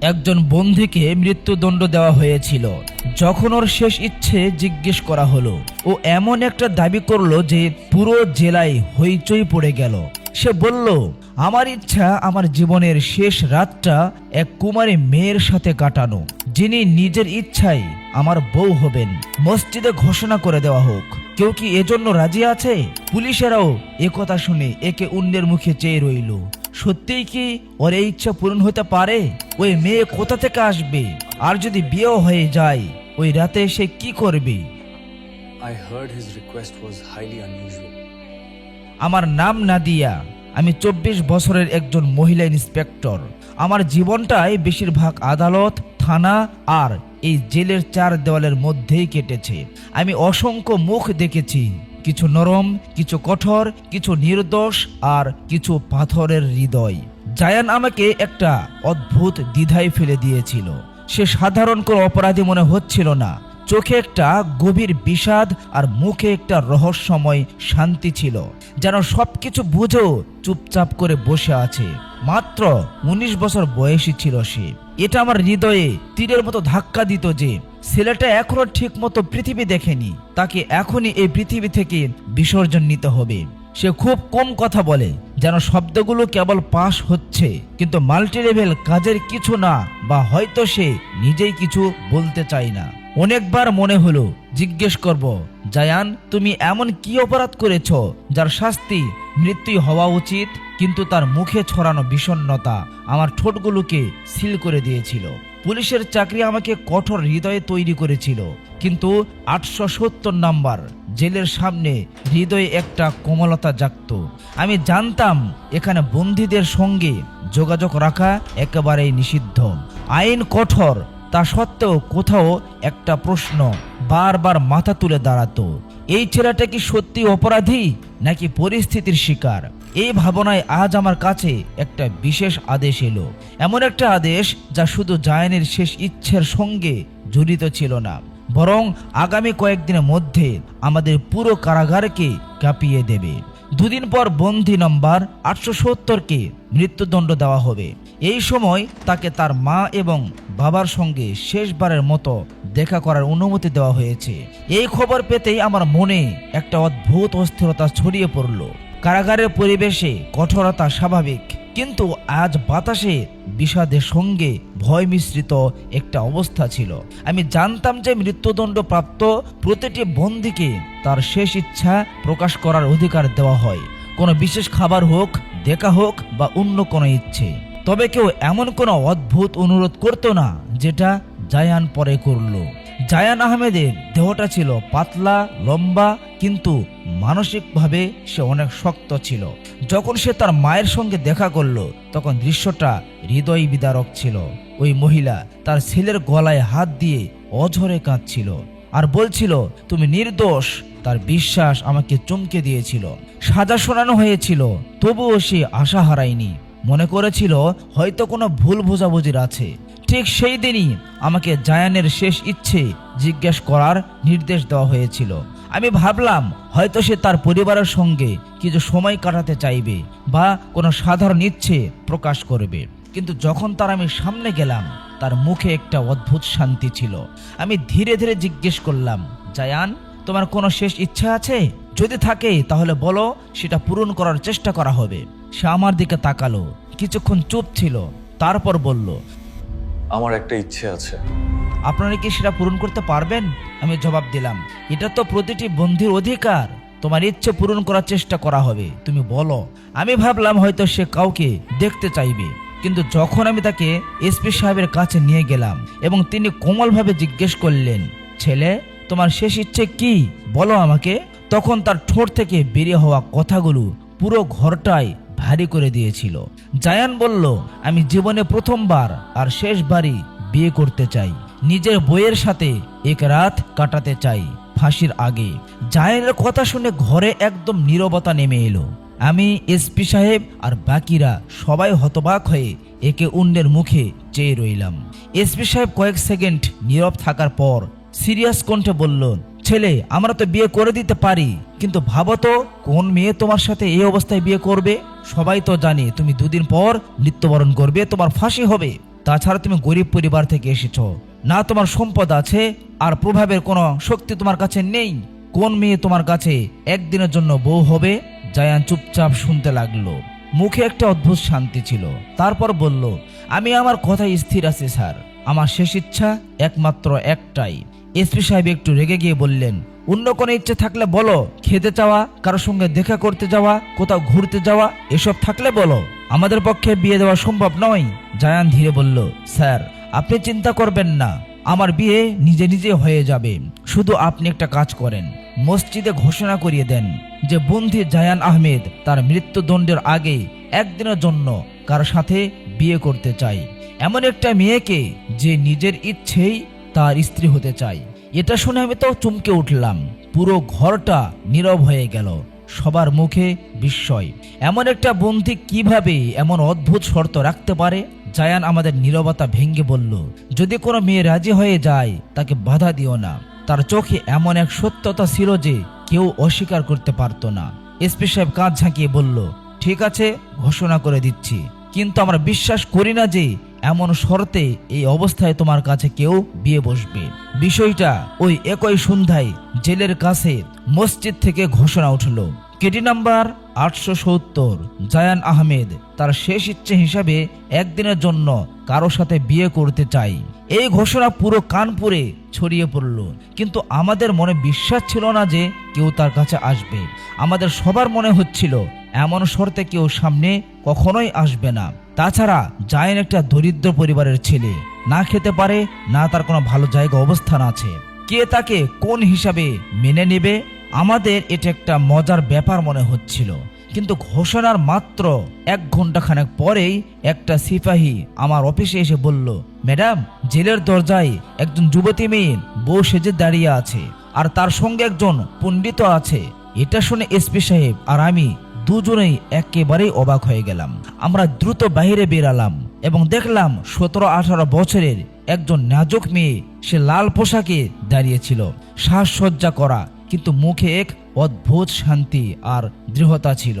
একজন বন্দিকে মৃত্যুদণ্ড দেওয়া হয়েছিল। যখন ওর শেষ ইচ্ছে জিজ্ঞেস করা হলো, ও এমন একটা দাবি করল যে পুরো জেলায় হইচই পড়ে গেল। সে বলল, আমার ইচ্ছা আমার জীবনের শেষ রাতটা এক কুমারী মেয়ের সাথে কাটানো, যিনি নিজের ইচ্ছায় আমার বউ হবেন। মসজিদে ঘোষণা করে দেওয়া হোক। কেউ কি এজন্য রাজি আছে? পুলিশেরাও একথা শুনে একে অন্যের মুখে চেয়ে রইল। সত্যিই কি ওর এই ইচ্ছা পূরণ হতে পারে? ওই মেয়ে কোথা থেকে আসবে? আর যদি বিয়েও হয়ে যায় ওই রাতে সে কি করবে? I heard his request was highly unusual. আমার নাম নাদিয়া। আমি চব্বিশ বছরের একজন মহিলা ইন্সপেক্টর। আমার জীবনটাই বেশিরভাগ আদালত থানা আর এই জেলের চার দেওয়ালের মধ্যেই কেটেছে। আমি অসংখ্য মুখ দেখেছি। কিছু নরম, কিছু কঠোর, কিছু নির্দোষ আর কিছু পাথরের হৃদয়। জায়ান আমাকে একটা অদ্ভুত দ্বিধায় ফেলে দিয়েছিল। সে সাধারণ কোনো অপরাধী মনে হচ্ছিল না। চোখে একটা গভীর বিষাদ আর মুখে একটা রহস্যময় শান্তি ছিল, যেন সবকিছু বুঝেও চুপচাপ করে বসে আছে। মাত্র উনিশ বছর বয়সী ছিল সে। এটা আমার হৃদয়ে তীরের মতো ধাক্কা দিত যে ছেলেটা এখনও ঠিক মতো পৃথিবী দেখেনি। তাকে এখনই এই পৃথিবী থেকে বিসর্জন নিতে হবে। সে খুব কম কথা বলে, যেন শব্দগুলো কেবল পাশ হচ্ছে। কিন্তু মাল্টি লেভেল কাজের কিছু না, বা হয়তো সে নিজেই কিছু বলতে চায় না। অনেকবার মনে হলো, জিজ্ঞেস করব, জায়ান, তুমি এমন কি অপরাধ করেছ, যার শাস্তি মৃত্যু হওয়া উচিত? কিন্তু তার মুখে ছড়ানো বিষণ্ণতা আমার ঠোঁটগুলোকে সিল করে দিয়েছিল। পুলিশের চাকরি আমাকে কঠোর হৃদয়ে তৈরি করেছিল। কিন্তু আটশো সত্তর নাম্বার জেলের সামনে হৃদয়ে একটা কোমলতা জাগত। আমি জানতাম এখানে বন্দীদের সঙ্গে যোগাযোগ রাখা একেবারেই নিষিদ্ধ। আইন কঠোর, তা সত্ত্বেও কোথাও একটা প্রশ্ন বারবার মাথা তুলে দাঁড়াতো। এই ছেলেটা কি সত্যি অপরাধী নাকি পরিস্থিতির শিকার? এই ভাবনায় আজ আমার কাছে একটা বিশেষ আদেশ এলো। এমন একটা আদেশ যা শুধু জায়নের শেষ ইচ্ছের সঙ্গে জড়িত ছিল না, বরং আগামী কয়েকদিনের মধ্যে আমাদের পুরো কারাগারকে কাঁপিয়ে দেবে। দুদিন পর বন্দি নম্বর আটশো সত্তরকে মৃত্যুদণ্ড দেওয়া হবে। এই সময় তাকে তার মা এবং বাবার সঙ্গে শেষবারের মতো দেখা করার অনুমতি দেওয়া হয়েছে। এই খবর পেতেই আমার মনে একটা অদ্ভুত অস্থিরতা ছড়িয়ে পড়ল। কারাগারের পরিবেশে কঠোরতা স্বাভাবিক। কিন্তু আজ বাতাসে বিষাদের সঙ্গে ভয় মিশ্রিত একটা অবস্থা ছিল। আমি জানতাম যে মৃত্যুদণ্ড প্রাপ্ত প্রতিটি বন্দীকে তার শেষ ইচ্ছা প্রকাশ করার অধিকার দেওয়া হয়। কোনো বিশেষ খাবার হোক, দেখা হোক বা অন্য কোনো ইচ্ছে। তবে কেউ এমন কোনো অদ্ভুত অনুরোধ করতো না, যেটা জায়ান পরে করল। জায়ান আহমেদের দেহটা ছিল পাতলা, লম্বা, কিন্তু মানসিকভাবে সে অনেক শক্ত ছিল। যখন সে তার মায়ের সঙ্গে দেখা করল, তখন দৃশ্যটা হৃদয় বিদারক ছিল। ওই মহিলা তার ছেলের গলায় হাত দিয়ে অঝরে কাঁদছিল আর বলছিল, তুমি নির্দোষ। তার বিশ্বাস আমাকে চমকে দিয়েছিল। সাজা শোনানো হয়েছিল, তবুও সে আশা হারায়নি। মনে করেছিল, হয়তো কোনো ভুল বোঝাবুঝির আছে। ঠিক সেই দিনই আমাকে জায়ানের শেষ ইচ্ছে জিজ্ঞেস করার নির্দেশ দেওয়া হয়েছিল। আমি ভাবলাম, হয়তো সে তার পরিবারের সঙ্গে কিছু সময় কাটাতে চাইবে বা কোনো সাধারণ ইচ্ছে প্রকাশ করবে। কিন্তু যখন তার আমি সামনে গেলাম, তার মুখে একটা অদ্ভুত শান্তি ছিল। আমি ধীরে ধীরে জিজ্ঞেস করলাম, জায়ান, তোমার কোনো শেষ ইচ্ছা আছে? যদি থাকে, তাহলে বলো, সেটা পূরণ করার চেষ্টা করা হবে। সে আমার দিকে তাকালো, কিছুক্ষণ চুপ ছিল, তারপর বলল আমার একটা ইচ্ছে আছে। আপনারা কি সেটা পূরণ করতে পারবেন? আমি জবাব দিলাম। এটা তো প্রতিটি বন্ধির অধিকার। তোমার ইচ্ছে পূরণ করার চেষ্টা করা হবে। তুমি বলো। আমি ভাবলাম হয়তো সে কাউকে দেখতে চাইবে। কিন্তু যখন আমি তাকে এসপি সাহেবের কাছে নিয়ে গেলাম এবং তিনি কোমলভাবে জিজ্ঞেস করলেন, ছেলে, তোমার শেষ ইচ্ছে কি? বলো আমাকে। তখন তার ঠোঁট থেকে বেরিয়ে হওয়া কথাগুলো পুরো ঘরটাই ভারী করে দিয়েছিল। জায়ান বলল, আমি জীবনে প্রথমবার আর শেষবারই বিয়ে করতে চাই। নিজের বইয়ের সাথে এক রাত কাটাতে চাই ফাঁসির আগে। জায়ানের কথা শুনে ঘরে একদম নীরবতা নেমে এলো। আমি এসপি সাহেব আর বাকিরা সবাই হতবাক হয়ে একে অন্যের মুখে চেয়ে রইলাম। এসপি সাহেব কয়েক সেকেন্ড নীরব থাকার পর সিরিয়াস কণ্ঠে বলল ছেলে, আমরা তো বিয়ে করে দিতে পারি। কিন্তু ভাবো তো, কোন মেয়ে তোমার সাথে এই অবস্থায় বিয়ে করবে? সবাই তো জানে, তুমি দুদিন পর মৃত্যুবরণ করবে, তোমার ফাঁসি হবে। তাছাড়া তুমি গরিব পরিবার থেকে এসেছ। না তোমার সম্পদ আছে, আর প্রভাবের কোনো শক্তি তোমার কাছে নেই। কোন মেয়ে তোমার কাছে একদিনের জন্য বউ হবে? জায়ান চুপচাপ শুনতে লাগল। মুখে একটা অদ্ভুত শান্তি ছিল। তারপর বলল, আমি আমার কথাই স্থির আছি, স্যার। আমার শেষ ইচ্ছা একমাত্র একটাই। এসপি সাহেব একটু রেগে গিয়ে বললেন, অন্য কোনো ইচ্ছে থাকলে বলো, খেতে চাওয়া, কারোর সঙ্গে দেখা করতে যাওয়া, কোথাও ঘুরতে যাওয়া, এসব থাকলে বলো। আমাদের পক্ষে বিয়ে দেওয়া সম্ভব নয়। জায়ান ধীরে বলল, স্যার, আপনি চিন্তা করবেন না, আমার বিয়ে নিজে নিজে হয়ে যাবে। শুধু আপনি একটা কাজ করেন, মসজিদে ঘোষণা করিয়ে দেন যে বন্ধু জায়ান আহমেদ তার মৃত্যুদণ্ডের আগে একদিনের জন্য কার সাথে বিয়ে করতে চাই এমন একটা মেয়েকে যে নিজের ইচ্ছেই তার স্ত্রী হতে চাই। এটা শুনে আমি তো চমকে উঠলাম। পুরো ঘরটা নীরব হয়ে গেল। সবার মুখে বিস্ময়। এমন একটা বন্ধু কীভাবে এমন অদ্ভুত শর্ত রাখতে পারে? জায়ান আমাদের নীরবতা ভেঙ্গে বলল, যদি কোনো মেয়ে রাজি হয়ে যায়, তাকে বাধা দিও না। তার চোখে এমন এক সত্যতা ছিল যে কেউ অস্বীকার করতে পারতো না। এসপি সাহেব কাঁধ ঝাঁকিয়ে বলল, ঠিক আছে, ঘোষণা করে দিচ্ছি। কিন্তু আমরা বিশ্বাস করি না যে এমন শর্তে এই অবস্থায় তোমার কাছে কেউ বিয়ে বসবে। বিষয়টা ওই একই সন্ধ্যায় জেলের কাছে মসজিদ থেকে ঘোষণা উঠল। কেটি নাম্বার আটশো সত্তর, জায়ান আহমেদ তার শেষ ইচ্ছে হিসাবে একদিনের জন্য কারও সাথে বিয়ে করতে চাই। এই ঘোষণা পুরো কানপুরে ছড়িয়ে পড়ল। কিন্তু আমাদের মনে বিশ্বাস ছিল না যে কেউ তার কাছে আসবে। আমাদের সবার মনে হচ্ছিল এমন শর্তে কেউ সামনে কখনোই আসবে না। তাছাড়া জায়েন একটা দরিদ্র পরিবারের ছেলে। না খেতে পারে, না তার কোনো ভালো জায়গা অবস্থান আছে। কে তাকে কোন হিসাবে মেনে নেবে? আমাদের এটা একটা মজার ব্যাপার মনে হচ্ছিল। কিন্তু ঘোষণার মাত্র এক ঘণ্টা খানেক পরেই একটা সিপাহী আমার অফিসে এসে বলল, ম্যাডাম, জেলের দরজায় একজন যুবতী মেয়ে বউ সেজে দাঁড়িয়ে আছে, আর তার সঙ্গে একজন পণ্ডিত আছে। এটা শুনে এসপি সাহেব আর আমি দুজনেই একেবারেই অবাক হয়ে গেলাম। আমরা দ্রুত বাইরে বেরালাম এবং দেখলাম সতেরো আঠারো বছরের একজন নাজুক মেয়ে, সে লাল পোশাকে দাঁড়িয়েছিল সাজসজ্জা করা, কিন্তু মুখে এক অদ্ভুত শান্তি আর দৃঢ়তা ছিল।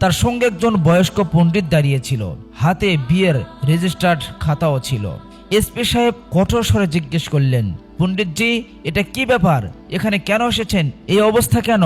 তার সঙ্গে একজন বয়স্ক পণ্ডিত দাঁড়িয়েছিল হাতে বিয়ের রেজিস্টার্ড খাতাও ছিল। এসপি সাহেব কঠোর স্বরে জিজ্ঞেস করলেন, পণ্ডিতজি, এটা কি ব্যাপার? এখানে কেন এসেছেন? এই অবস্থা কেন?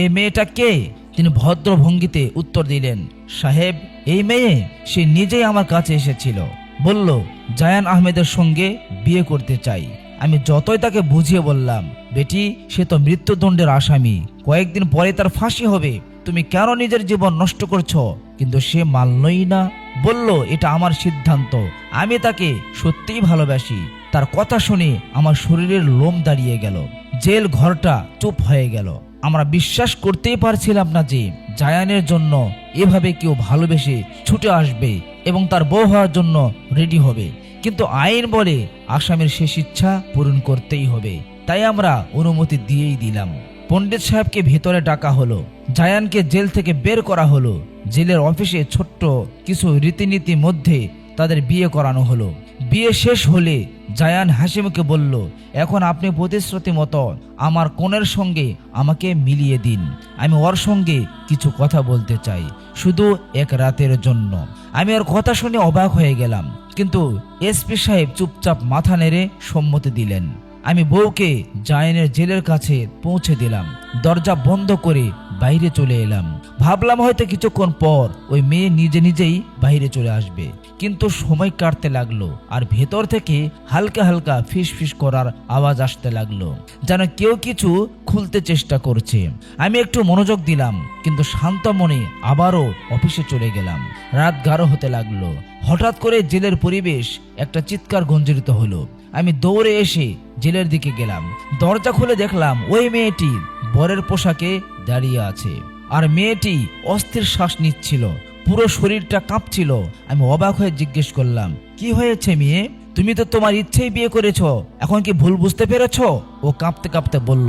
এই মেয়েটা কে? তিনি ভদ্র ভঙ্গিতে উত্তর দিলেন, সাহেব, এই মেয়ে, সে নিজেই আমার কাছে এসেছিল। বলল, জায়ান আহমেদের সঙ্গে বিয়ে করতে চাই। আমি যতই তাকে বুঝিয়ে বললাম, বেটি, সে তো মৃত্যুদণ্ডের আসামি। কয়েকদিন পরে তার ফাঁসি হবে। তুমি কেন নিজের জীবন নষ্ট করছ? কিন্তু সে মানলই না। বলল, এটা আমার সিদ্ধান্ত। আমি তাকে সত্যিই ভালোবাসি। তার কথা শুনে আমার শরীরের লোম দাঁড়িয়ে গেল। জেল ঘরটা চুপ হয়ে গেল। আমরা বিশ্বাস করতেই পারছিলাম না যে জায়ানের জন্য এভাবে কেউ ভালোবেসে ছুটে আসবে এবং তার বউ হওয়ার জন্য রেডি হবে। কিন্তু আইন বলে আসামের শেষ ইচ্ছা পূরণ করতেই হবে। তাই আমরা অনুমতি দিয়েই দিলাম। পণ্ডিত সাহেবকে ভেতরে ডাকা হলো, জায়ানকে জেল থেকে বের করা হলো, জেলের অফিসে ছোট্ট কিছু রীতিনীতি মধ্যে তাদের বিয়ে করানো হলো। বিয়ে শেষ হলে জায়ান হাসিমুখে বলল, এখন আপনি প্রতিশ্রুতি মতো আমার কোণের সঙ্গে আমাকে মিলিয়ে দিন। আমি ওর সঙ্গে কিছু কথা বলতে চাই, শুধু এক রাতের জন্য। আমি ওর কথা শুনে অবাক হয়ে গেলাম, কিন্তু এসপি সাহেব চুপচাপ মাথা নেড়ে সম্মতি দিলেন। আমি বউকে জায়নের জেলের কাছে পৌঁছে দিলাম, দরজা বন্ধ করে বাইরে চলে এলাম। ভাবলাম হয়তো কিছুক্ষণ পর ওই মেয়ে নিজে নিজেই বাইরে চলে আসবে। কিন্তু সময় কাটতে লাগল আর ভেতর থেকে হালকা হালকা ফিস ফিস করার আওয়াজ আসতে লাগল। যেন কেউ কিছু খুলতে চেষ্টা করছে। আমি একটু মনোযোগ দিলাম, কিন্তু শান্ত মনে আবারও অফিসে চলে গেলাম। রাত গাঢ় হতে লাগল। হঠাৎ করে জেলের পরিবেশ একটা চিৎকার গঞ্জরিত হলো। আমি দৌড়ে এসে জেলের দিকে গেলাম। দরজা খুলে দেখলাম ওই মেয়েটি বরের পোশাকে দাঁড়িয়ে আছে। আর মেয়েটি অস্থির শ্বাস নিচ্ছিল। পুরো শরীরটা কাঁপছিল। আমি অবাক হয়ে জিজ্ঞেস করলাম, কি হয়েছে মেয়ে? তুমি তো তোমার ইচ্ছেই বিয়ে করেছ। এখন কি ভুল বুঝতে পেরেছ? ও কাঁপতে কাঁপতে বলল,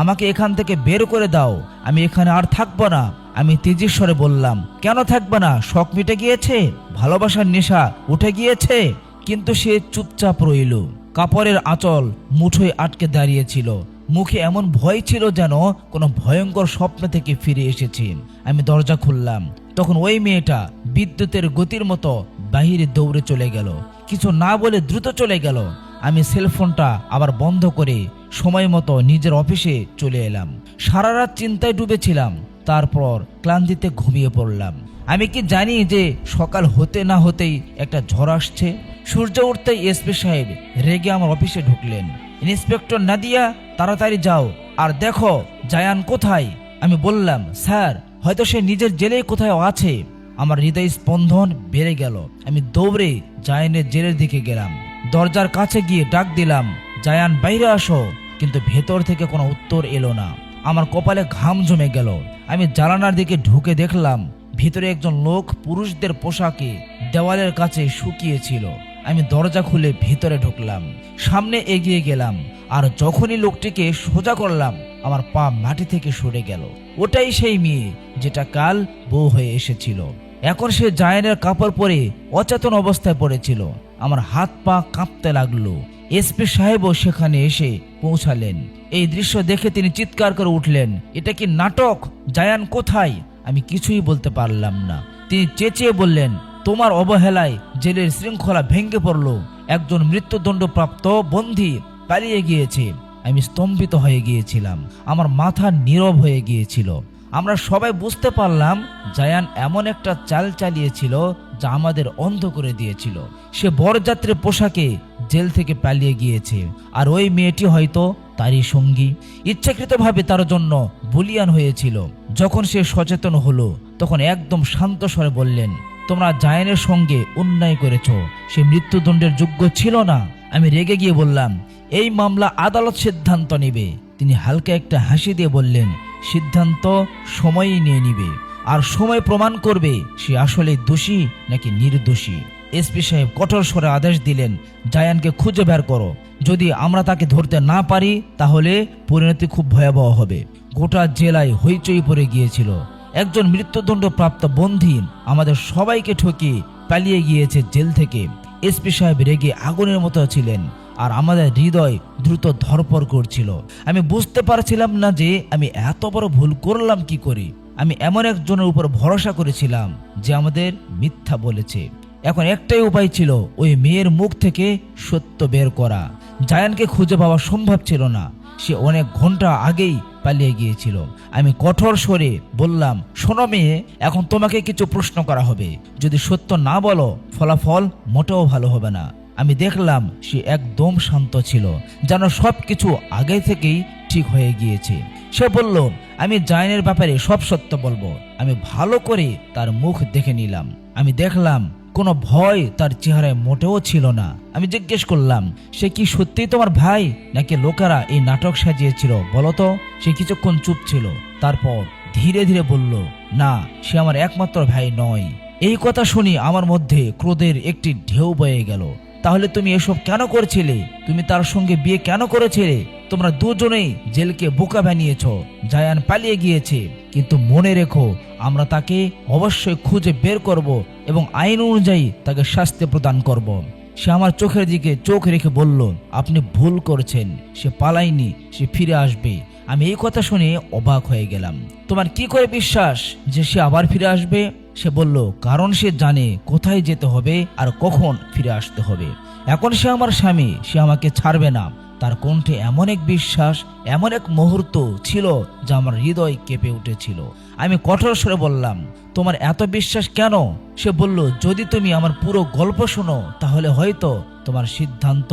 আমাকে এখান থেকে বের করে দাও। আমি এখানে আর থাকব না। আমি তেজেশ্বরে বললাম, কেন থাকবে না? শখ মিটে গিয়েছে? ভালোবাসার নেশা উঠে গিয়েছে? কিন্তু সে চুপচাপ রইল। কাপড়ের আঁচল মুঠোয় আটকে দাঁড়িয়েছিল। মুখে এমন ভয় ছিল যেন কোনো ভয়ঙ্কর স্বপ্ন থেকে ফিরে এসেছে। আমি দরজা খুললাম। তখন ওই মেয়েটা বিদ্যুতের গতির মতো বাহিরে দৌড়ে চলে গেল। কিছু না বলে দ্রুত চলে গেল। আমি সেলফোনটা আবার বন্ধ করে সময় মতো নিজের অফিসে চলে এলাম। সারা রাত চিন্তায় ডুবেছিলাম। তারপর ক্লান্তিতে ঘুমিয়ে পড়লাম। আমি কি জানি যে সকাল হতে না হতেই একটা ঝড় আসছে? সূর্য উঠতেই এসপি সাহেব রেগে আমার অফিসে ঢুকলেন। ইন্সপেক্টর নাদিয়া, তাড়াতাড়ি যাও। আর দেখো, জায়ান কোথায়? আমি বললাম, স্যার হয়তো সে নিজের জেলেই কোথাও আছে। আমার হৃদয় স্পন্দন বেড়ে গেল। আমি দৌড়ে জায়ানের জেলের দিকে গেলাম। দরজার কাছে গিয়ে ডাক দিলাম, জায়ান, বাইরে আসো। কিন্তু ভেতর থেকে কোনো উত্তর এলো না। আমার কপালে ঘাম জমে গেল। আমি জানালার দিকে ঢুকে দেখলাম, ভিতরে একজন লোক পুরুষদের পোশাকে দেওয়ালের কাছে শুকিয়েছিল। আমি দরজা খুলে ভিতরে ঢুকলাম। সামনে এগিয়ে গেলাম, আর যখনই লোকটিকে সোজা করলাম আমার পা মাটি থেকে সরে গেল। ওটাই সেই মেয়ে যেটা কাল বউ হয়ে এসেছিল। এখন সে জায়নের কাপড় পরে অচেতন অবস্থায় পড়েছিল। আমার হাত পা কাঁপতে লাগল। এসপি সাহেবও সেখানে এসে পৌঁছালেন। এই দৃশ্য দেখে তিনি চিৎকার করে উঠলেন, এটা কি নাটক? জায়ান কোথায়? আমি কিছুই বলতে পারলাম না। তিনি চেঁচিয়ে বললেন, তোমার অবহেলায় জেলের শৃঙ্খলা ভেঙে পড়ল। একজন মৃত্যুদণ্ডপ্রাপ্ত বন্দী পালিয়ে গিয়েছে। আমি স্তম্ভিত হয়ে গিয়েছিলাম। আমার মাথা নীরব হয়ে গিয়েছিল। আমরা সবাই বুঝতে পারলাম, জায়ান এমন একটা চাল চালিয়েছিল যা আমাদের অন্ধ করে দিয়েছিল। সে বরযাত্রীর পোশাকে জেল থেকে পালিয়ে গিয়েছে। আর ওই মেয়েটি হয়তো তারই সঙ্গী। ইচ্ছাকৃতভাবে তার জন্য বলিয়ান হয়েছিল। যখন সে সচেতন হলো, তখন একদম শান্ত স্বরে বললেন, তোমরা জায়ানের সঙ্গে অন্যায় করেছ। সে মৃত্যুদণ্ডের যোগ্য ছিল না। আমি রেগে গিয়ে বললাম এই মামলা আদালত সিদ্ধান্ত নেবে। তিনি হালকা একটা হাসি দিয়ে বললেন, সিদ্ধান্ত সময়ই নিয়ে নিবে। আর সময় প্রমাণ করবে সে আসলে দোষী নাকি নির্দোষী। এসপি সাহেব কঠোর স্বরে আদেশ দিলেন, জায়ানকে খুঁজে বের করো। যদি আমরা তাকে ধরতে না পারি, তাহলে পরিণতি খুব ভয়াবহ হবে। গোটা জেলায় হইচই পড়ে গিয়েছিল। একজন মৃত্যুদণ্ড প্রাপ্ত বন্দী আমাদের সবাইকে ঠকিয়ে পালিয়ে গিয়েছে জেল থেকে। এসপি সাহেব রেগে আগুনের মতো ছিলেন। আর আমাদের হৃদয় দ্রুত ধরপর করছিল। আমি বুঝতে পারছিলাম না যে আমি এত বড় ভুল করলাম কি করে। আমি এমন একজনের উপর ভরসা করেছিলাম যে আমাদের মিথ্যা বলেছে। এখন একটাই উপায় ছিল ওই মেয়ের মুখ থেকে সত্য বের করা। জায়ানকে খুঁজে পাওয়া সম্ভব ছিল না। সে অনেক ঘণ্টা আগেই পালিয়ে গিয়েছিল। আমি কঠোর স্বরে বললাম, শোনো মেয়ে, এখন তোমাকে কিছু প্রশ্ন করা হবে। যদি সত্য না বলো, ফলাফল মোটেও ভালো হবে না। আমি দেখলাম সে একদম শান্ত ছিল, যেন সব কিছু আগে থেকেই ঠিক হয়ে গিয়েছে। সে বলল, আমি জায়নের ব্যাপারে সব সত্য বলব। আমি ভালো করে তার মুখ দেখে নিলাম। আমি দেখলাম কোনো ভয় তার চেহারায় মোটেও ছিল না। আমি জিজ্ঞেস করলাম, সে কি সত্যিই তোমার ভাই? নাকি লোকেরা এই নাটক সাজিয়েছিল? বলতো সে কিছুক্ষণ চুপ ছিল। তারপর ধীরে ধীরে বলল, না, সে আমার একমাত্র ভাই নয়। এই কথা শুনি আমার মধ্যে ক্রোধের একটি ঢেউ বয়ে গেল। তাহলে তুমি এসব কেন করছিলে? তুমি তার সঙ্গে বিয়ে কেন করেছিলে? তোমরা দুজনেই জেলকে বোকা বানিয়েছ, জায়ান পালিয়ে গিয়েছে। কিন্তু মনে রেখো, আমরা তাকে অবশ্যই খুঁজে বের করব এবং আইন অনুযায়ী তাকে শাস্তি প্রদান করব। সে আমার চোখের দিকে চোখ রেখে বলল, আপনি ভুল করছেন। সে পালায়নি, সে ফিরে আসবে। আমি এই কথা শুনে অবাক হয়ে গেলাম। তোমার কি করে বিশ্বাস যে সে আবার ফিরে আসবে? সে বলল, কারণ সে জানে কোথায় যেতে হবে আর কখন ফিরে আসতে হবে। এখন সে আমার স্বামী, সে আমাকে ছাড়বে না। তার কণ্ঠে এমন এক বিশ্বাস, এমন এক মুহূর্ত ছিল যা আমার হৃদয় কেঁপে উঠেছিল। আমি কঠোর স্বরে বললাম, তোমার এত বিশ্বাস কেন? সে বলল, যদি তুমি আমার পুরো গল্প শোনো, তাহলে হয়তো তোমার সিদ্ধান্ত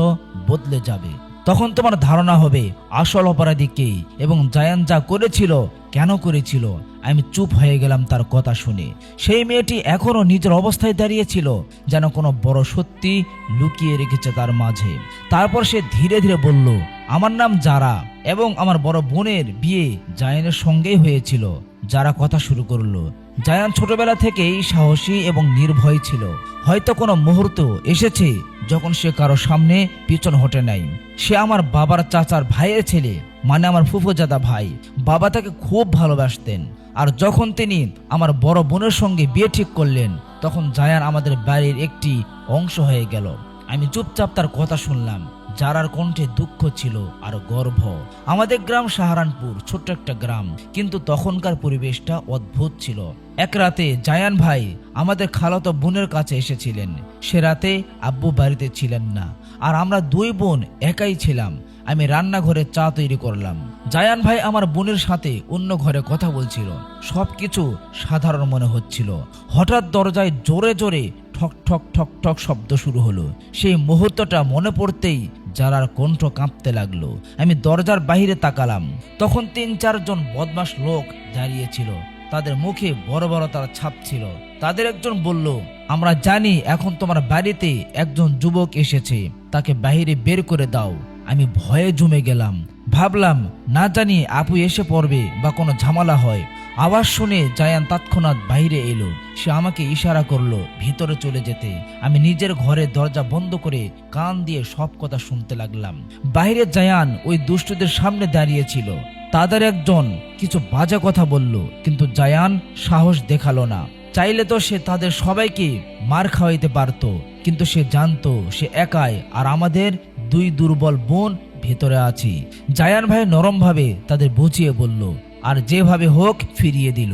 বদলে যাবে। তখন তোমার ধারণা হবে, আসল অপরাধী কে এবং জায়ান যা করেছিল কেন করেছিল? আমি চুপ হয়ে গেলাম তার কথা শুনে। সেই মেয়েটি এখনও নিজের অবস্থায় দাঁড়িয়েছিল, যেন কোনো বড় সত্যি লুকিয়ে রেখেছে তার মাঝে। তারপর সে ধীরে ধীরে বলল, আমার নাম যারা এবং আমার বড় বোনের বিয়ে জায়নের সঙ্গেই হয়েছিল। যারা কথা শুরু করল, জায়ান ছোটবেলা থেকেই সাহসী এবং নির্ভয় ছিল। হয়তো কোনো মুহূর্ত এসেছে যখন সে কারও সামনে পিছন হটে নাই। সে আমার বাবার চাচার ভাইয়ের ছেলে। মানে আমার ফুফুজাদা ভাই। বাবা তাকে খুব ভালোবাসতেন। আর যখন তিনি আমার বড় বোনের সঙ্গে বিয়ে ঠিক করলেন, তখন জায়ান আমাদের বাড়ির একটি অংশ হয়ে গেল। আমি চুপচাপ তার কথা শুনলাম যারার কণ্ঠে দুঃখ ছিল আর গর্ভ আমাদের গ্রাম সাহারানপুর, ছোট্ট একটা গ্রাম। কিন্তু তখনকার পরিবেশটা অদ্ভুত ছিল। এক রাতে জায়ান ভাই আমাদের খালাতো বোনের কাছে এসেছিলেন। সে রাতে আব্বু বাড়িতে ছিলেন না। আর আমরা দুই বোন একাই ছিলাম। আমি রান্নাঘরে চা তৈরি করলাম। জায়ান ভাই আমার বোনের সাথে অন্য ঘরে কথা বলছিল। সবকিছু সাধারণ মনে হচ্ছিল। হঠাৎ দরজায় জোরে জোরে ঠক ঠক ঠক ঠক শব্দ শুরু হলো। সেই মুহূর্তটা মনে পড়তেই যারার কণ্ঠ কাঁপতে লাগল। আমি দরজার বাইরে তাকালাম। তখন তিন, চারজন বদমাস লোক দাঁড়িয়েছিল তাদের মুখে বড় বড় তার ছাপ ছিল। তাদের একজন বলল, আমরা জানি এখন তোমার বাড়িতে একজন যুবক এসেছে। তাকে বাইরে বের করে দাও। আমি ভয়ে জমে গেলাম। ভাবলাম, না জানি আপু এসে পড়বে বা কোনো ঝামেলা হয়। আওয়াজ শুনে জায়ান তৎক্ষণাৎ বাইরে এলো। সে আমাকে ইশারা করল ভিতরে চলে যেতে। আমি নিজের ঘরে দরজা বন্ধ করে কান দিয়ে সব কথা শুনতে লাগলাম। বাইরে জায়ান ওই দুষ্টদের সামনে দাঁড়িয়েছিল। তাদের একজন কিছু বাজে কথা বলল, কিন্তু জায়ান সাহস দেখাল না। চাইলে তো সে তাদের সবাইকে মার খাওয়াইতে পারত, কিন্তু সে জানতো সে একাই আর আমাদের দুই দুর্বল বোন ভেতরে আছি। জায়ান ভাই নরমভাবে তাদের বুঝিয়ে বলল, আর যেভাবে হোক ফিরিয়ে দিল।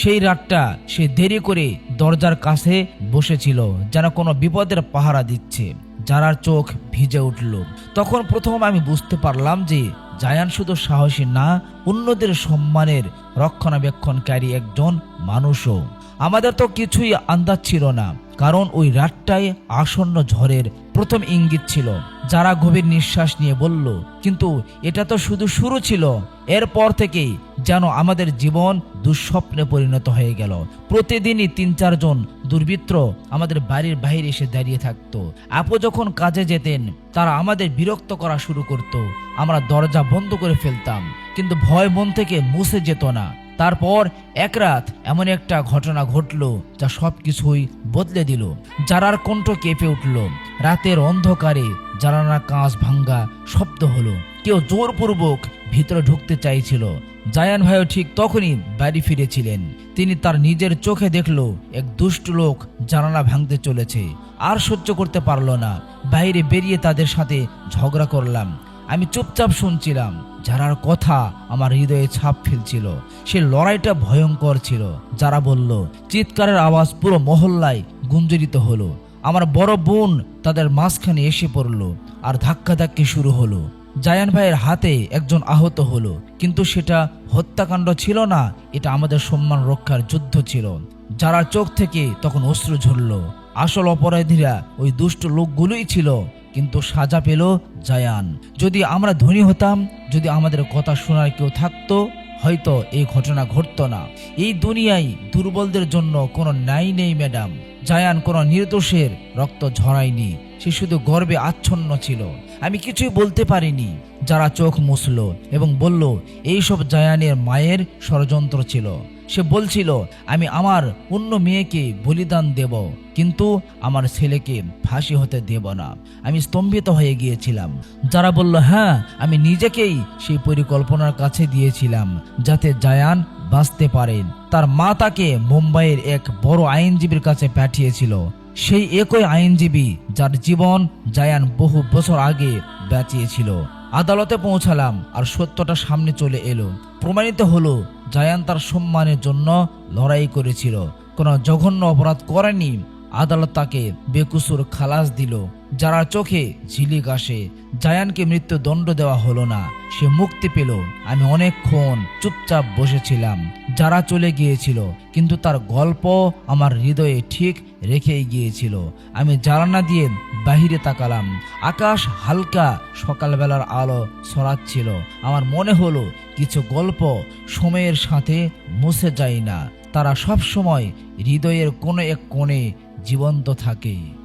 সেই রাতটা সে দেরি করে দরজার কাছে বসেছিল, যেন কোনো বিপদের পাহারা দিচ্ছে। যারার চোখ ভিজে উঠল। তখন প্রথম আমি বুঝতে পারলাম যে জায়ান শুধু সাহসী না, অন্যদের সম্মানের রক্ষণাবেক্ষণকারী একজন মানুষও। আমাদের তো কিছুই আন্দাজ ছিল না, কারণ ওই রাতটাই আসন্ন ঝড়ের প্রথম ইঙ্গিত ছিল। যারা গভীর নিঃশ্বাস নিয়ে বলল, কিন্তু এটা তো শুধু শুরু ছিল। এরপর থেকেই যেন আমাদের জীবন দুঃস্বপ্নে পরিণত হয়ে গেল। প্রতিদিনই তিন চারজন দুর্বৃত্ত আমাদের বাড়ির বাইরে এসে দাঁড়িয়ে থাকতো। আপু যখন কাজে যেতেন, তারা আমাদের বিরক্ত করা শুরু করত। আমরা দরজা বন্ধ করে ফেলতাম। কিন্তু ভয় মন থেকে মুছে যেত না। তারপর এক রাত এমন একটা ঘটনা ঘটলো যা সবকিছুই বদলে দিল। যারার কণ্ঠ কেঁপে উঠল। রাতের অন্ধকারে জানানা কাঁচ ভাঙ্গা শব্দ হলো। কেউ জোরপূর্বক ভিতরে ঢুকতে চাইছিল। জায়ান ভাইও ঠিক তখনই বাড়ি ফিরেছিলেন। তিনি তার নিজের চোখে দেখল, এক দুষ্ট লোক জানালা ভাঙতে চলেছে। আর সহ্য করতে পারল না। বাইরে বেরিয়ে তাদের সাথে ঝগড়া করলাম। আমি চুপচাপ শুনছিলাম, যারার কথা আমার হৃদয়ে ছাপ ফেলছিল। সে লড়াইটা ভয়ঙ্কর ছিল। যারা বলল, চিৎকারের আওয়াজ পুরো মহল্লায় গুঞ্জরিত হলো। আমার বড় বোন তাদের মাঝখানে এসে পড়ল আর ধাক্কাধাক্কি শুরু হলো। জায়ান ভাইয়ের হাতে একজন আহত হলো। কিন্তু সেটা হত্যাকাণ্ড ছিল না, এটা আমাদের সম্মান রক্ষার যুদ্ধ ছিল। যারা চোখ থেকে তখন অশ্রু ঝরল। আসল অপরাধীরা ওই দুষ্ট লোকগুলোই ছিল কিন্তু সাজা পেল জায়ান। যদি আমরা ধনী হতাম, যদি আমাদের কথা শোনার কেউ থাকতো, হয়তো এই ঘটনা ঘটতো না। এই দুনিয়ায় দুর্বলদের জন্য কোনো ন্যায় নেই, ম্যাডাম। জায়ান কোনো নির্দোষের রক্ত ঝরায়নি। সে শুধু গর্বে আচ্ছন্ন ছিল। আমি কিছুই বলতে পারিনি। যারা চোখ মুছল এবং বলল, এইসব জায়ানের মায়ের ষড়যন্ত্র ছিল। সে বলছিল, আমি আমার অন্য মেয়েকে বলিদান দেব, কিন্তু আমার ছেলেকে ফাঁসি হতে দেব না। আমি স্তম্ভিত হয়ে গিয়েছিলাম। যারা বলল হ্যাঁ আমি নিজেকেই সেই পরিকল্পনার কাছে দিয়েছিলাম, যাতে জায়ান বাঁচতে পারেন তার মা তাকে মুম্বাইয়ের এক বড় আইনজীবীর কাছে পাঠিয়েছিল। সেই একই আইনজীবী যার জীবন জায়ান বহু বছর আগে বাঁচিয়েছিল। আদালতে পৌঁছালাম আর সত্যটা সামনে চলে এলো। প্রমাণিত হলো জায়ান তার সম্মানের জন্য লড়াই করেছিল। কোনো জঘন্য অপরাধ করেনি। আদালত তাকে বেকুসুর খালাস দিল। যারা চোখে ঝিলিক আসে, জায়ানকে মৃত্যুদণ্ড দেওয়া হলো না। সে মুক্তি পেল। আমি অনেকক্ষণ চুপচাপ বসেছিলাম। যারা চলে গিয়েছিল, কিন্তু তার গল্প আমার হৃদয়ে ঠিক রেখেই গিয়েছিল। আমি জানানা দিয়ে বাহিরে তাকালাম। আকাশ হালকা সকালবেলার আলো ছড়াচ্ছিল। আমার মনে হলো কিছু গল্প সময়ের সাথে মুছে যায় না। তারা সব সময় হৃদয়ের কোনো এক কোণে জীবন্ত থাকে।